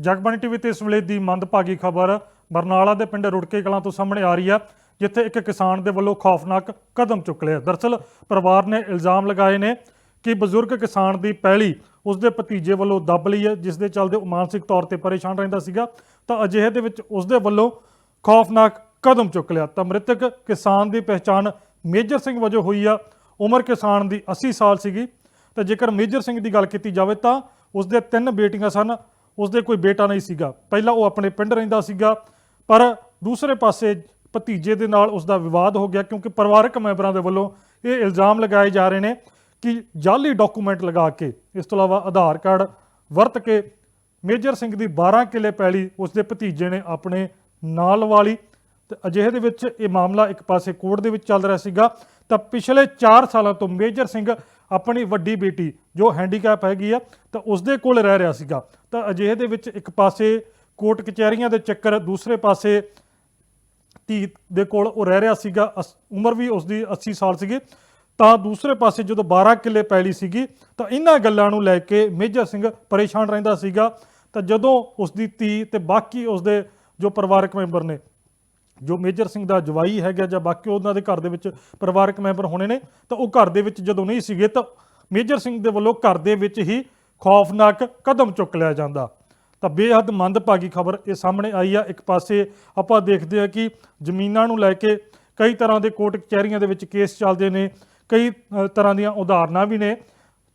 Jagbani TV ਤੇ ਇਸ ਵੇਲੇ ਦੀ ਮੰਦਭਾਗੀ ਖਬਰ, ਬਰਨਾਲਾ ਦੇ ਪਿੰਡ ਰੁੜਕੇ ਕਲਾਂ ਤੋਂ ਸਾਹਮਣੇ ਆ ਰਹੀ ਹੈ ਜਿੱਥੇ ਇੱਕ ਕਿਸਾਨ ਦੇ ਵੱਲੋਂ ਖੌਫਨਾਕ ਕਦਮ ਚੁੱਕ ਲਿਆ। ਦਰਸਲ, ਪਰਿਵਾਰ ਨੇ ਇਲਜ਼ਾਮ ਲਗਾਏ ਨੇ ਕਿ ਬਜ਼ੁਰਗ ਕਿਸਾਨ ਦੀ ਪਹਿਲੀ ਉਸ ਦੇ ਭਤੀਜੇ ਵੱਲੋਂ ਦੱਬ ਲਈ ਹੈ, ਜਿਸ ਦੇ ਚੱਲਦੇ ਉਹ ਮਾਨਸਿਕ ਤੌਰ ਤੇ ਪਰੇਸ਼ਾਨ ਰਹਿੰਦਾ ਸੀਗਾ। ਤਾਂ ਅਜਿਹੇ ਦੇ ਵਿੱਚ ਉਸ ਦੇ ਵੱਲੋਂ ਖੌਫਨਾਕ ਕਦਮ ਚੁੱਕ ਲਿਆ। ਤਾਂ ਮ੍ਰਿਤਕ ਕਿਸਾਨ ਦੀ ਪਹਿਚਾਣ ਮੇਜਰ ਸਿੰਘ ਵਜੋਂ ਹੋਈ ਆ। ਉਮਰ ਕਿਸਾਨ ਦੀ 80 ਸਾਲ ਸੀਗੀ। ਤਾਂ ਜੇਕਰ ਮੇਜਰ ਸਿੰਘ ਦੀ ਗੱਲ ਕੀਤੀ ਜਾਵੇ ਤਾਂ ਉਸ ਦੇ ਤਿੰਨ ਬੇਟੀਆਂ ਸਨ। ਉਸਦੇ ਕੋਈ ਬੇਟਾ ਨਹੀਂ ਸੀਗਾ। ਪਹਿਲਾਂ ਉਹ ਆਪਣੇ ਪਿੰਡ ਰਹਿੰਦਾ ਸੀਗਾ, ਪਰ ਦੂਸਰੇ ਪਾਸੇ ਭਤੀਜੇ ਦੇ ਨਾਲ ਉਸ ਦਾ ਵਿਵਾਦ ਹੋ ਗਿਆ ਕਿਉਂਕਿ ਪਰਿਵਾਰਕ ਮੈਂਬਰਾਂ ਦੇ ਵੱਲੋਂ ਇਹ ਇਲਜ਼ਾਮ ਲਗਾਏ ਜਾ ਰਹੇ ਨੇ ਕਿ ਜਾਲੀ ਡਾਕੂਮੈਂਟ ਲਗਾ ਕੇ, ਇਸ ਤੋਂ ਇਲਾਵਾ ਆਧਾਰ ਕਾਰਡ ਵਰਤ ਕੇ ਮੇਜਰ ਸਿੰਘ ਦੀ 12 ਕਿੱਲੇ ਪੈਲੀ ਉਸ ਦੇ ਭਤੀਜੇ ਨੇ ਆਪਣੇ ਨਾਲ ਵਾਲੀ। ਤੇ ਅਜਿਹੇ ਦੇ ਵਿੱਚ ਇਹ ਮਾਮਲਾ ਇੱਕ ਪਾਸੇ ਕੋਰਟ ਦੇ ਵਿੱਚ ਚੱਲ ਰਿਹਾ ਸੀਗਾ। ਤਾਂ ਪਿਛਲੇ 4 ਸਾਲਾਂ ਤੋਂ ਮੇਜਰ ਸਿੰਘ ਆਪਣੀ ਵੱਡੀ ਬੇਟੀ ਜੋ ਹੈਂਡੀਕੈਪ ਹੈਗੀ ਆ, ਤਾਂ ਉਸਦੇ ਕੋਲ ਰਹਿ ਰਿਹਾ ਸੀਗਾ। ਤਾਂ ਅਜਿਹੇ ਦੇ ਵਿੱਚ ਇੱਕ ਪਾਸੇ ਕੋਰਟ ਕਚਹਿਰੀਆਂ ਦੇ ਚੱਕਰ, ਦੂਸਰੇ ਪਾਸੇ ਧੀ ਦੇ ਕੋਲ ਉਹ ਰਹਿ ਰਿਹਾ ਸੀਗਾ, ਅਸ- ਉਮਰ ਵੀ ਉਸਦੀ 80 ਸਾਲ ਸੀਗੀ। ਤਾਂ ਦੂਸਰੇ ਪਾਸੇ ਜਦੋਂ 12 ਕਿੱਲੇ ਪੈਲੀ ਸੀਗੀ, ਤਾਂ ਇਹਨਾਂ ਗੱਲਾਂ ਨੂੰ ਲੈ ਕੇ ਮੇਜਰ ਸਿੰਘ ਪਰੇਸ਼ਾਨ ਰਹਿੰਦਾ ਸੀਗਾ। ਤਾਂ ਜਦੋਂ ਉਸਦੀ ਧੀ ਤੇ ਬਾਕੀ ਉਸਦੇ ਜੋ ਪਰਿਵਾਰਕ ਮੈਂਬਰ ਨੇ ਜੋ ਮੇਜਰ ਸਿੰਘ ਦਾ ਜਵਾਈ ਹੈਗਾ ਜਾਂ ਬਾਕੀ ਉਹਨਾਂ ਦੇ ਘਰ ਦੇ ਵਿੱਚ ਪਰਿਵਾਰਕ ਮੈਂਬਰ ਹੋਣੇ ਨੇ, ਤਾਂ ਉਹ ਘਰ ਦੇ ਵਿੱਚ ਜਦੋਂ ਨਹੀਂ ਸੀਗੇ, ਤਾਂ ਮੇਜਰ ਸਿੰਘ ਦੇ ਵੱਲੋਂ ਘਰ ਦੇ ਵਿੱਚ ਹੀ ਖੌਫਨਾਕ ਕਦਮ ਚੁੱਕ ਲਿਆ ਜਾਂਦਾ। ਤਾਂ ਬੇਹੱਦ ਮੰਦਭਾਗੀ ਖਬਰ ਇਹ ਸਾਹਮਣੇ ਆਈ ਆ। ਇੱਕ ਪਾਸੇ ਆਪਾਂ ਦੇਖਦੇ ਆ ਕਿ ਜ਼ਮੀਨਾਂ ਨੂੰ ਲੈ ਕੇ ਕਈ ਤਰ੍ਹਾਂ ਦੇ ਕੋਰਟ ਕਚਹਿਰੀਆਂ ਦੇ ਵਿੱਚ ਕੇਸ ਚੱਲਦੇ ਨੇ, ਕਈ ਤਰ੍ਹਾਂ ਦੀਆਂ ਉਦਾਹਰਨਾਂ ਵੀ ਨੇ।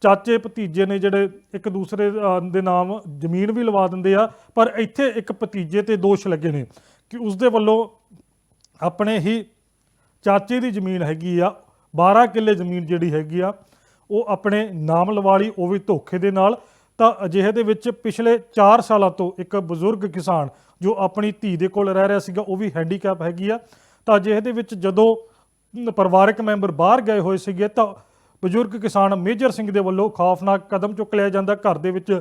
ਚਾਚੇ ਭਤੀਜੇ ਨੇ ਜਿਹੜੇ ਇੱਕ ਦੂਸਰੇ ਦੇ ਨਾਮ ਜ਼ਮੀਨ ਵੀ ਲਵਾ ਦਿੰਦੇ ਆ, ਪਰ ਇੱਥੇ ਇੱਕ ਭਤੀਜੇ ਤੇ ਦੋਸ਼ ਲੱਗੇ ਨੇ। ਕਿ ਉਸ ਦੇ ਵੱਲੋਂ ਆਪਣੇ ਹੀ ਚਾਚੇ ਦੀ ਜ਼ਮੀਨ ਹੈਗੀ ਆ 12 ਕਿੱਲੇ ਜ਼ਮੀਨ ਜਿਹੜੀ ਹੈਗੀ ਆ, ਉਹ ਆਪਣੇ ਨਾਮ ਲਵਾ ਲਈ ਉਹ ਵੀ ਧੋਖੇ ਦੇ ਨਾਲ। ਤਾਂ ਅਜਿਹੇ ਦੇ ਵਿੱਚ ਪਿਛਲੇ 4 ਸਾਲਾਂ ਤੋਂ ਇੱਕ ਬਜ਼ੁਰਗ ਕਿਸਾਨ ਜੋ ਆਪਣੀ ਧੀ ਦੇ ਕੋਲ ਰਹਿ ਰਿਹਾ ਸੀਗਾ, ਉਹ ਵੀ ਹੈਂਡੀਕੈਪ ਹੈਗੀ ਆ। ਤਾਂ ਅਜਿਹੇ ਦੇ ਵਿੱਚ ਜਦੋਂ ਪਰਿਵਾਰਕ ਮੈਂਬਰ ਬਾਹਰ ਗਏ ਹੋਏ ਸੀਗੇ, ਤਾਂ ਬਜ਼ੁਰਗ ਕਿਸਾਨ ਮੇਜਰ ਸਿੰਘ ਦੇ ਵੱਲੋਂ ਖੌਫਨਾਕ ਕਦਮ ਚੁੱਕ ਲਿਆ ਜਾਂਦਾ। ਘਰ ਦੇ ਵਿੱਚ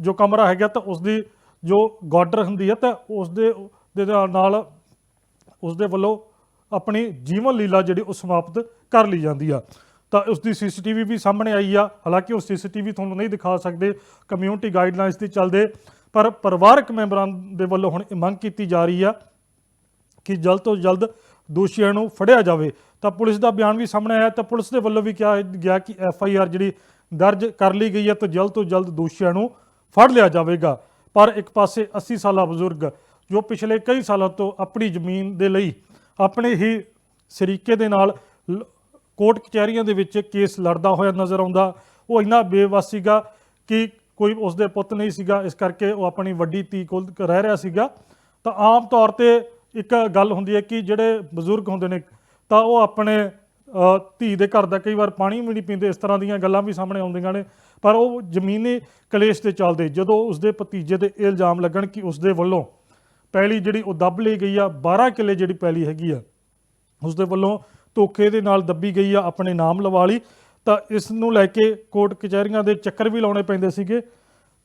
ਜੋ ਕਮਰਾ ਹੈਗਾ, ਤਾਂ ਉਸ ਦੀ ਜੋ ਗਾਰਡਰ ਹੁੰਦੀ ਹੈ ਤਾਂ ਉਸ ਦੇ ਦੇ ਨਾਲ ਉਸ ਦੇ ਵੱਲੋਂ ਆਪਣੀ ਜੀਵਨ ਲੀਲਾ ਜਿਹੜੀ ਉਹ ਸਮਾਪਤ ਕਰ ਲਈ ਜਾਂਦੀ ਆ। ਤਾਂ ਉਸ ਦੀ ਸੀਸੀਟੀਵੀ ਵੀ ਸਾਹਮਣੇ ਆਈ ਆ। ਹਾਲਾਂਕਿ ਉਹ ਸੀਸੀਟੀਵੀ ਤੁਹਾਨੂੰ ਨਹੀਂ ਦਿਖਾ ਸਕਦੇ ਕਮਿਊਨਿਟੀ ਗਾਈਡਲਾਈਨਸ ਦੀ ਚੱਲਦੇ, ਪਰ ਪਰਿਵਾਰਕ ਮੈਂਬਰਾਂ ਦੇ ਵੱਲੋਂ ਹੁਣ ਇਹ ਮੰਗ ਕੀਤੀ ਜਾ ਰਹੀ ਆ ਕਿ ਜਲਦ ਤੋਂ ਜਲਦ ਦੋਸ਼ੀਆਂ ਨੂੰ ਫੜਿਆ ਜਾਵੇ। ਤਾਂ ਪੁਲਿਸ ਦਾ ਬਿਆਨ ਵੀ ਸਾਹਮਣੇ ਆਇਆ। ਤਾਂ ਪੁਲਿਸ ਦੇ ਵੱਲੋਂ ਵੀ ਕਿਹਾ ਗਿਆ ਕਿ ਐਫ ਆਈ ਆਰ ਜਿਹੜੀ ਦਰਜ ਕਰ ਲਈ ਗਈ ਹੈ ਤਾਂ ਜਲਦ ਤੋਂ ਜਲਦ ਦੋਸ਼ੀਆਂ ਨੂੰ ਫੜ ਲਿਆ ਜਾਵੇਗਾ। ਪਰ ਇੱਕ ਪਾਸੇ 80 ਸਾਲਾ ਬਜ਼ੁਰਗ ਜੋ ਪਿਛਲੇ ਕਈ ਸਾਲਾਂ ਤੋਂ ਆਪਣੀ ਜ਼ਮੀਨ ਦੇ ਲਈ ਆਪਣੇ ਹੀ ਸਰੀਕੇ ਦੇ ਨਾਲ ਲ- ਕੋਰਟ ਕਚਹਿਰੀਆਂ ਦੇ ਵਿੱਚ ਕੇਸ ਲੜਦਾ ਹੋਇਆ ਨਜ਼ਰ ਆਉਂਦਾ, ਉਹ ਇੰਨਾ ਬੇਵਸ ਸੀਗਾ ਕਿ ਕੋਈ ਉਸਦੇ ਪੁੱਤ ਨਹੀਂ ਸੀਗਾ, ਇਸ ਕਰਕੇ ਉਹ ਆਪਣੀ ਵੱਡੀ ਧੀ ਕੋਲ ਰਹਿ ਰਿਹਾ ਸੀਗਾ। ਤਾਂ ਆਮ ਤੌਰ ਤੇ ਇੱਕ ਗੱਲ ਹੁੰਦੀ ਹੈ ਕਿ ਜਿਹੜੇ ਬਜ਼ੁਰਗ ਹੁੰਦੇ ਨੇ, ਤਾਂ ਉਹ ਆਪਣੇ ਧੀ ਦੇ ਘਰ ਦਾ ਕਈ ਵਾਰ ਪਾਣੀ ਵੀ ਨਹੀਂ ਪੀਂਦੇ, ਇਸ ਤਰ੍ਹਾਂ ਦੀਆਂ ਗੱਲਾਂ ਵੀ ਸਾਹਮਣੇ ਆਉਂਦੀਆਂ ਨੇ। ਪਰ ਉਹ ਜ਼ਮੀਨੀ ਕਲੇਸ਼ ਤੇ ਚੱਲਦੇ, ਜਦੋਂ ਉਸਦੇ ਭਤੀਜੇ ਤੇ ਇਹ ਇਲਜ਼ਾਮ ਲੱਗਣ ਕਿ ਉਸਦੇ ਵੱਲੋਂ ਪੈਲੀ ਜਿਹੜੀ ਉਹ ਦੱਬ ਲਈ ਗਈ ਆ 12 ਕਿੱਲੇ ਜਿਹੜੀ ਪੈਲੀ ਹੈਗੀ ਆ, ਉਸਦੇ ਵੱਲੋਂ ਧੋਖੇ ਦੇ ਨਾਲ ਦੱਬੀ ਗਈ ਆ, ਆਪਣੇ ਨਾਮ ਲਵਾ ਲਈ। ਤਾਂ ਇਸ ਨੂੰ ਲੈ ਕੇ ਕੋਰਟ ਕਚਹਿਰੀਆਂ ਦੇ ਚੱਕਰ ਵੀ ਲਾਉਣੇ ਪੈਂਦੇ ਸੀਗੇ।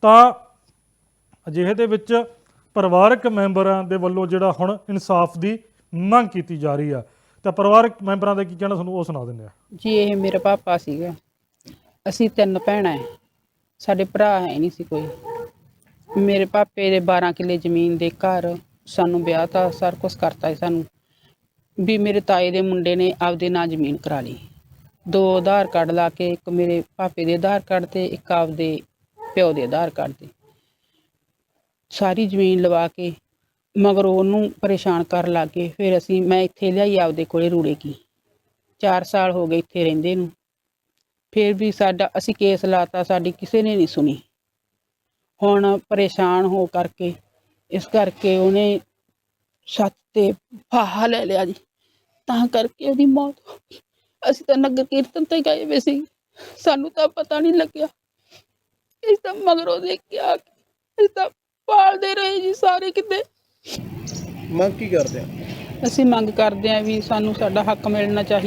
ਤਾਂ ਅਜਿਹੇ ਦੇ ਵਿੱਚ ਪਰਿਵਾਰਕ ਮੈਂਬਰਾਂ ਦੇ ਵੱਲੋਂ ਜਿਹੜਾ ਹੁਣ ਇਨਸਾਫ ਦੀ ਮੰਗ ਕੀਤੀ ਜਾ ਰਹੀ ਆ। ਤਾਂ ਪਰਿਵਾਰਕ ਮੈਂਬਰਾਂ ਦਾ ਕੀ ਕਹਿਣਾ, ਤੁਹਾਨੂੰ ਉਹ ਸੁਣਾ ਦਿੰਦੇ ਆ। ਜੀ, ਇਹ ਮੇਰਾ ਪਾਪਾ ਸੀਗਾ। ਅਸੀਂ ਤਿੰਨ ਭੈਣਾਂ ਹੈ ਸਾਡੇ ਭਰਾ ਹੈ ਨਹੀਂ ਸੀ ਕੋਈ। ਮੇਰੇ ਪਾਪੇ ਦੇ 12 ਕਿੱਲੇ ਜ਼ਮੀਨ ਦੇ ਘਰ ਸਾਨੂੰ ਵਿਆਹ ਤਾਂ ਸਾਰ ਕੁਛ ਕਰਤਾ ਸੀ ਸਾਨੂੰ। ਵੀ ਮੇਰੇ ਤਾਏ ਦੇ ਮੁੰਡੇ ਨੇ ਆਪਦੇ ਨਾਂ ਜ਼ਮੀਨ ਕਰਾ ਲਈ। ਦੋ ਆਧਾਰ ਕਾਰਡ ਲਾ ਕੇ ਇੱਕ ਮੇਰੇ ਪਾਪੇ ਦੇ ਆਧਾਰ ਕਾਰਡ ਤੇ, ਇੱਕ ਆਪਦੇ ਪਿਓ ਦੇ ਆਧਾਰ ਕਾਰਡ ਤੇ। ਸਾਰੀ ਜ਼ਮੀਨ ਲਵਾ ਕੇ ਮਗਰ ਉਹਨੂੰ ਪਰੇਸ਼ਾਨ ਕਰਨ ਲੱਗੇ ਫਿਰ ਅਸੀਂ, ਮੈਂ ਇੱਥੇ ਲਿਆਈ ਆਪਦੇ ਕੋਲੇ ਰੂੜੇ ਕੀ। 4 ਸਾਲ ਹੋ ਗਏ ਇੱਥੇ ਰਹਿੰਦੇ ਨੂੰ। ਫਿਰ ਵੀ ਸਾਡਾ, ਅਸੀਂ ਕੇਸ ਲਾਤਾ, ਸਾਡੀ ਕਿਸੇ ਨੇ ਨਹੀਂ ਸੁਣੀ। ਹੁਣ ਪਰੇਸ਼ਾਨ ਹੋ ਕਰਕੇ ਇਸ ਕਰਕੇ ਉਹਨੇ ਛੱਤ ਤੇ ਫਾਹਾ ਲੈ ਲਿਆ ਜੀ। ਤਾਂ ਕਰਕੇ ਉਹਦੀ ਮੌਤ ਹੋ ਗਈ। ਅਸੀਂ ਤਾਂ ਨਗਰ ਕੀਰਤਨ ਤੇ ਗਏ ਵੇ ਸੀ। ਸਾਨੂੰ ਤਾਂ ਪਤਾ ਨਹੀਂ ਲੱਗਿਆ। ਇਸ ਤਾਂ ਮਗਰੋਂ ਦੇਖਿਆ ਇਸ ਤਾਂ ਪਾਲਦੇ ਰਹੇ ਜੀ ਸਾਰੇ ਕਿਤੇ। ਮੰਗ ਕੀ ਕਰਦੇ ਆ? ਅਸੀਂ ਮੰਗ ਕਰਦੇ ਹਾਂ ਵੀ ਸਾਨੂੰ ਸਾਡਾ ਹੱਕ ਮਿਲਣਾ ਚਾਹੀਦਾ।